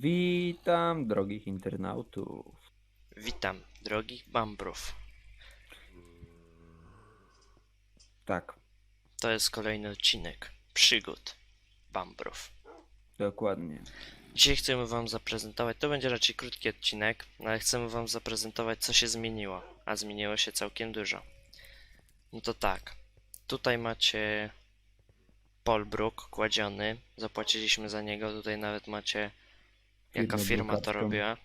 Witam drogich internautów. Witam, drogich bambrów. Tak, To jest kolejny odcinek przygód bambrów. dokładnie. Dzisiaj chcemy Wam zaprezentować, to będzie raczej krótki odcinek, ale chcemy Wam zaprezentować, co się zmieniło, a zmieniło się całkiem dużo. No to tak, tutaj macie Polbrook kładziony, zapłaciliśmy za niego, tutaj nawet macie jaka firma to robiła.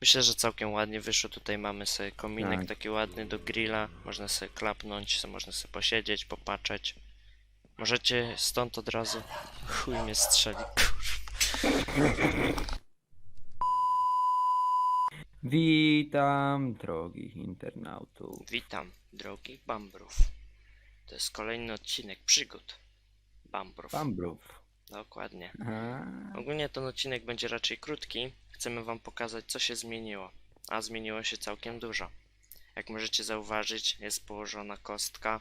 Myślę, że całkiem ładnie wyszło. Tutaj mamy sobie kominek Tak. taki ładny do grilla. Można sobie klapnąć, można sobie posiedzieć, popatrzeć. Możecie stąd od razu. Chuj mnie strzeli, kurwa. Witam drogich internautów. Witam, drogich bambrów. To jest kolejny odcinek przygód bambrów. Bambrów. Dokładnie. Ogólnie ten odcinek będzie raczej krótki. Chcemy Wam pokazać, co się zmieniło. A zmieniło się całkiem dużo. Jak możecie zauważyć, jest położona kostka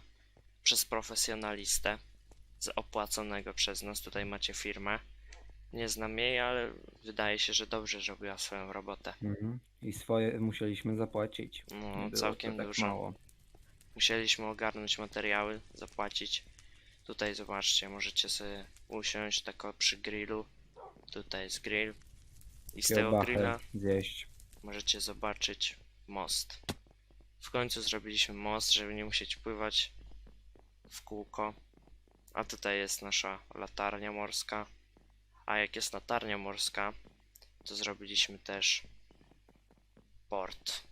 przez profesjonalistę z opłaconego przez nas. Tutaj macie firmę. Nie znam jej, ale wydaje się, że dobrze zrobiła swoją robotę. mhm. I swoje musieliśmy zapłacić. Nie No, było całkiem to tak dużo. Mało. Musieliśmy ogarnąć materiały, zapłacić. Tutaj zobaczcie, możecie sobie usiąść tako przy grillu. Tutaj jest grill. I z tego grilla zjeść. możecie zobaczyć most. W końcu zrobiliśmy most, żeby nie musieć pływać w kółko. A tutaj jest nasza latarnia morska. A jak jest latarnia morska, to zrobiliśmy też port.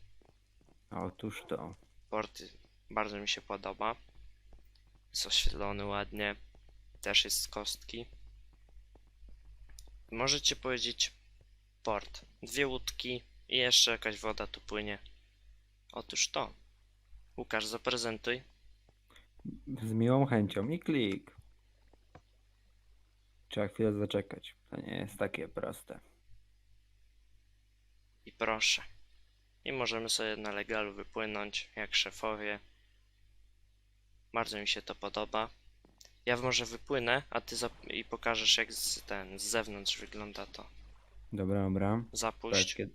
Otóż to. Port bardzo mi się podoba. Jest oświetlony ładnie. Też jest z kostki. Możecie powiedzieć port. Dwie łódki i jeszcze jakaś woda tu płynie. Otóż to. Łukasz, zaprezentuj. Z miłą chęcią i klik. Trzeba chwilę zaczekać. To nie jest takie proste. I proszę. I możemy sobie na legalu wypłynąć, jak szefowie. Bardzo mi się to podoba. Ja może wypłynę, a ty zap- i pokażesz jak z, ten, z zewnątrz wygląda to. Dobra, dobra. Zapuść. Tak,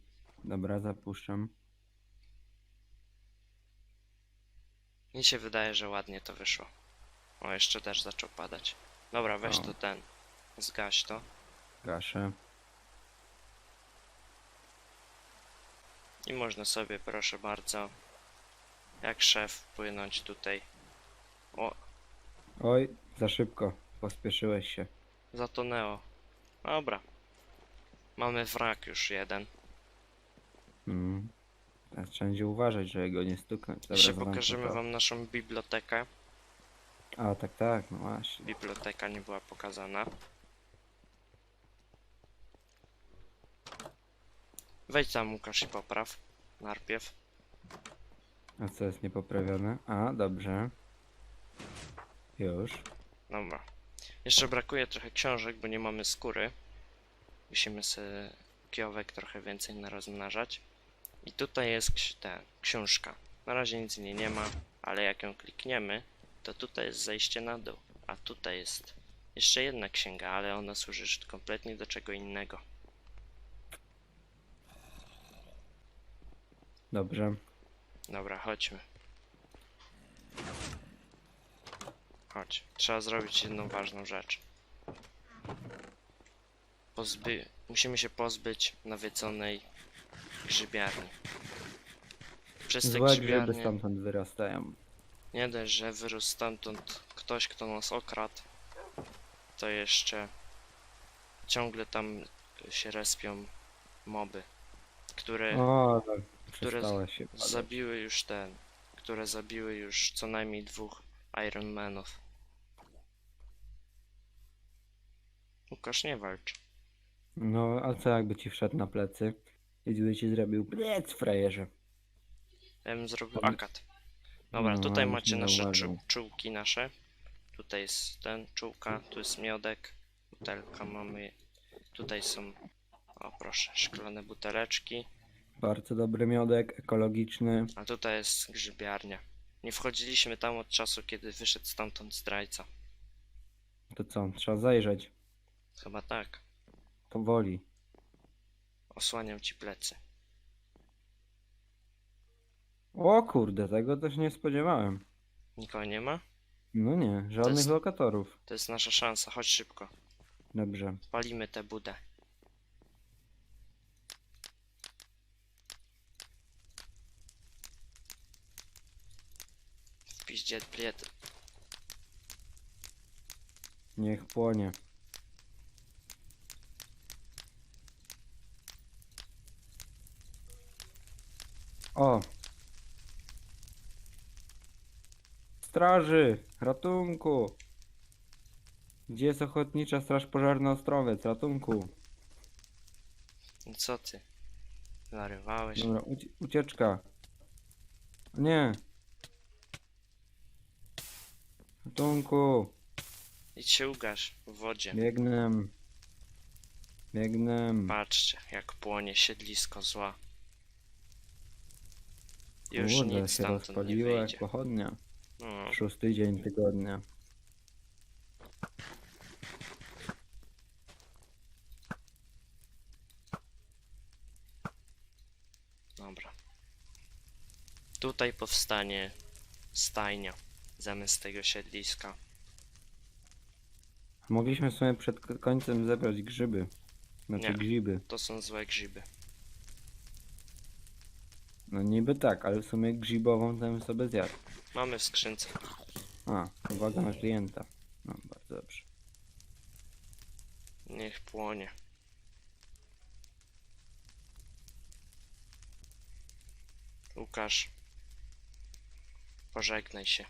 Dobra, zapuszczam. Mi się wydaje, że ładnie to wyszło. O, jeszcze też zaczął padać. Dobra, weź O. to ten. Zgaś to. Gaszę. I można sobie, proszę bardzo, jak szef, płynąć tutaj. O, Oj, za szybko. Pospieszyłeś się. zatonęło. Dobra. Mamy wrak już jeden. Mm. Teraz trzeba będzie uważać, żeby go nie stuknąć. Dobra, Dzisiaj pokażemy to. wam naszą bibliotekę. A, tak, tak, no właśnie. Biblioteka nie była pokazana. Wejdź tam Łukasz i popraw. Najpierw. A co jest niepoprawione? A, dobrze. Już. Dobra. Jeszcze brakuje trochę książek, bo nie mamy skóry. Musimy sobie kiowek trochę więcej narozmnażać. I tutaj jest ta książka. Na razie nic w niej nie ma, ale jak ją klikniemy, to tutaj jest zejście na dół. A tutaj jest jeszcze jedna księga, ale ona służy kompletnie do czego innego. Dobrze. Dobra, chodźmy. Chodź. Trzeba zrobić jedną ważną rzecz. Pozby... Musimy się pozbyć nawiedzonej grzybiarni. Przez te Złe grzyby grzybiarnie stamtąd wyrastają. nie dość, że wyrósł stamtąd ktoś, kto nas okradł, to jeszcze ciągle tam się respią moby, które O, tak. które się padać. zabiły już ten, które zabiły już co najmniej dwóch Iron Łukasz nie walcz. No, a co jakby ci wszedł na plecy? I gdyby ci zrobił plec, frajerze. Ja bym zrobił akad. Dobra, No, tutaj macie nie nasze czu czułki nasze. Tutaj jest ten czułka, tu jest miodek, butelka mamy. Tutaj są, o proszę, szklane buteleczki. Bardzo dobry miodek, ekologiczny. A tutaj jest grzybiarnia. Nie wchodziliśmy tam od czasu, kiedy wyszedł stamtąd zdrajca. To co, trzeba zajrzeć. Chyba tak. Powoli. Osłaniam ci plecy. O kurde, tego też nie spodziewałem. Nikogo nie ma? No nie, żadnych jest- lokatorów. To jest nasza szansa, chodź szybko. Dobrze. Palimy tę budę. W piździe pliet. Niech płonie. O! Straży! Ratunku! Gdzie jest Ochotnicza Straż Pożarna Ostrowiec? Ratunku! No co ty? Zarywałeś. Dobra, ucie ucieczka. Nie! Ratunku! Idź się ugasz w wodzie. Biegnę. Biegnę. Patrzcie, jak płonie siedlisko zła. Już Kurde, nic się stamtąd nie rozpaliła jak wyjdzie. pochodnia. No, Szósty dzień tygodnia. dobra. Tutaj powstanie stajnia zamiast tego siedliska. Mogliśmy sobie przed k- końcem zebrać grzyby. Znaczy Nie. grzyby. To są złe grzyby. No niby tak, ale w sumie grzybową bym sobie zjadł. Mamy w skrzynce. A, uwaga na klienta. No, bardzo dobrze. Niech płonie. Łukasz, pożegnaj się.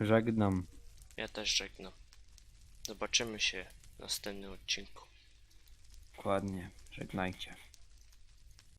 Żegnam. Ja też żegnam. Zobaczymy się w następnym odcinku. Dokładnie. Żegnajcie.